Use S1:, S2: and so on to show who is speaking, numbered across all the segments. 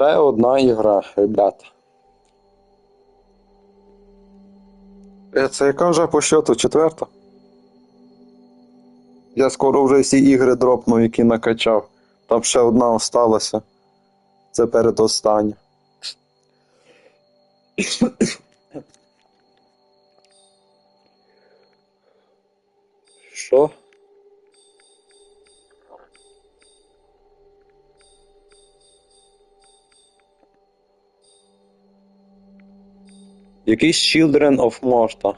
S1: Ще одна ігра, ребята. Е, Це яка вже по счету четверта? Я скоро вже всі ігри дропну, які накачав. Там ще одна осталася. Це передостання. Що? Якийсь Children of Morta.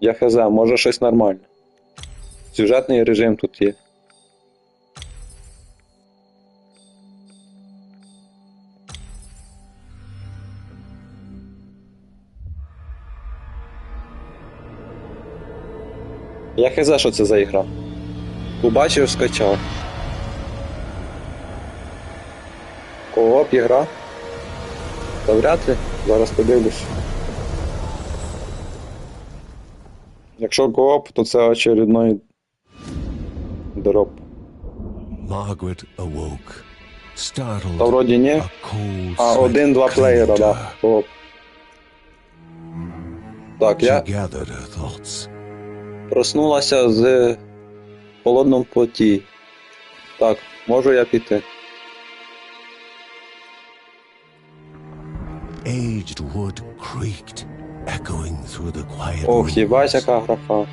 S1: Я хз, може щось нормальне. Сюжетний режим тут є. Я хз, що це за ігра. Побачив, скачав. Кооп ігра? Та вряд ли. Зараз подивлюсь. Якщо кооп, то це очередной дроп.
S2: Margaret awoke, startled.
S1: Та вроді ні. А один-два плеєра, да. Кооп. Так, я проснулася з холодному поті. Так, можу я піти.
S2: Aged wood creaked, echoing through the quiet
S1: Ох, їбать,
S2: rooms.
S1: яка графа.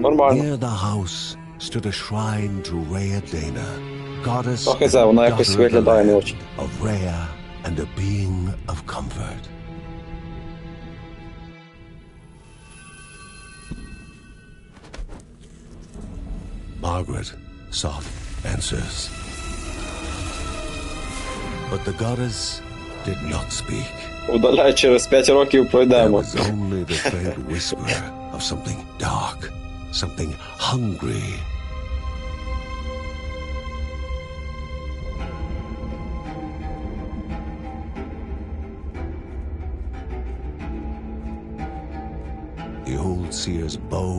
S1: Нормально.
S2: Near the house stood a shrine to Rhea Dana, goddess
S1: Трохи
S2: and
S1: це, вона якось
S2: daughter of the
S1: виглядає не
S2: land,
S1: очень.
S2: of Rhea and a being of comfort. Margaret sought answers. But the goddess did not speak.
S1: Удаляй через 5 років
S2: There
S1: пройдемо.
S2: was only the faint whisper of something dark, something hungry.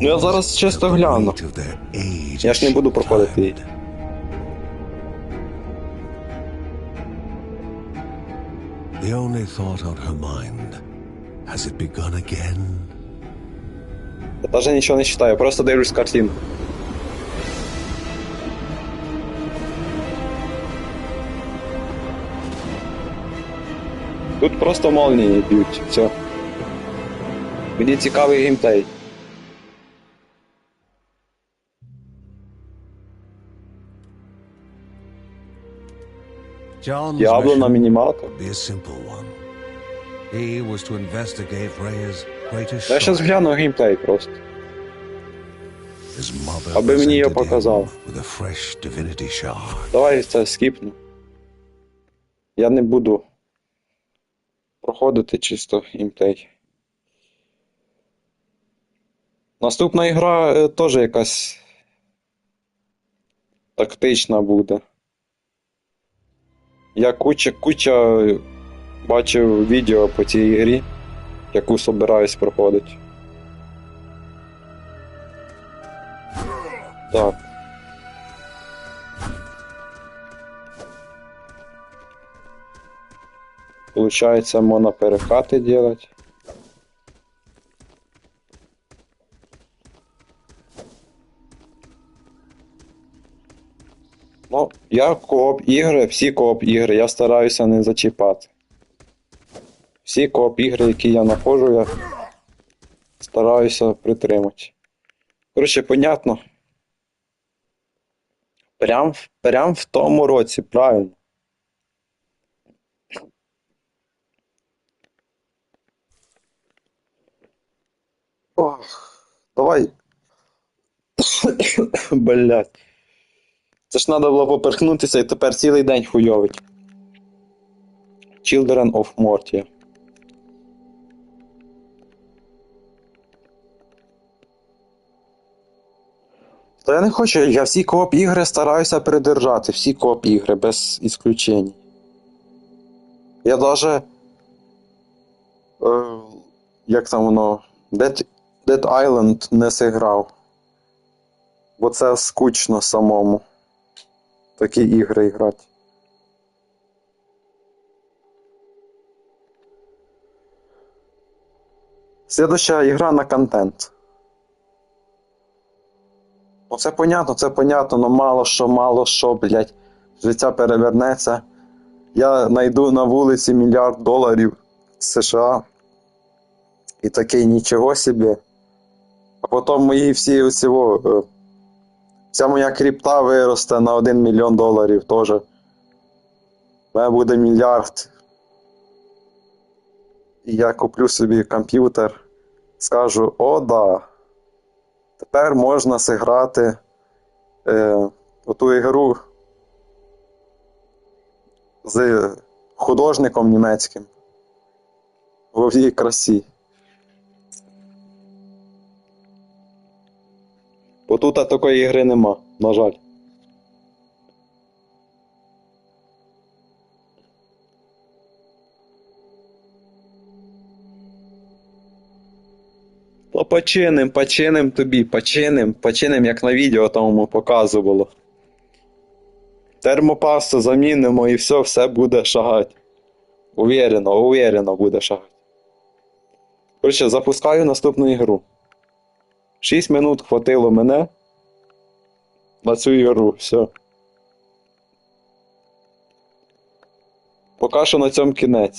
S1: Ну, я зараз чисто гляну. Я ж не буду проходити її.
S2: The only thought on her mind has it begun again?
S1: Я навіть нічого не читаю, просто дивлюсь картинку. Тут просто молнії б'ють, все. Мені цікавий геймплей. Діабло на мінімалках. Я щас гляну геймплей просто. Аби мені його показав. Давай це скіпну. Я не буду проходити чисто геймплей. Наступна ігра е, теж якась тактична буде. Я куча, куча бачив відео по цій ігрі, яку собираюсь проходити. Так. Получается, можно перекаты делать. Ну, я кооп ігри, всі кооп ігри, я стараюся не зачіпати. Всі кооп ігри, які я знаходжу, я стараюся притримати. Коротше, понятно. Прям, прям в тому році, правильно. Ох, давай. Блять. Це ж треба було поперхнутися і тепер цілий день хуйовить. Children of Mortia. Та я не хочу, я всі кооп ігри стараюся придержати, всі кооп ігри без ісключень. Я даже. Е, як там воно. Dead, Dead Island не зіграв. Бо це скучно самому. Такі ігри грати. Слідуща ігра на контент. Ну це понятно, це понятно, но мало що, мало що, блядь. Життя перевернеться. Я знайду на вулиці мільярд доларів США. І такий нічого собі. А потім мої всі усього. Вся моя крипта виросте на 1 мільйон доларів теж. У мене буде мільярд. І я куплю собі комп'ютер. Скажу, о, да. Тепер можна зіграти е, оту ігру з художником німецьким. В її красі. Бо тут такої ігри нема, на жаль. Та починим, починим тобі, починим, починим, як на відео тому показувало. Термопасту замінимо і все, все буде шагати. Уверено, уверено буде шагати. Коротше, запускаю наступну ігру. 6 минут хватило мене на цю ігру, все. Поки що на цьому кінець.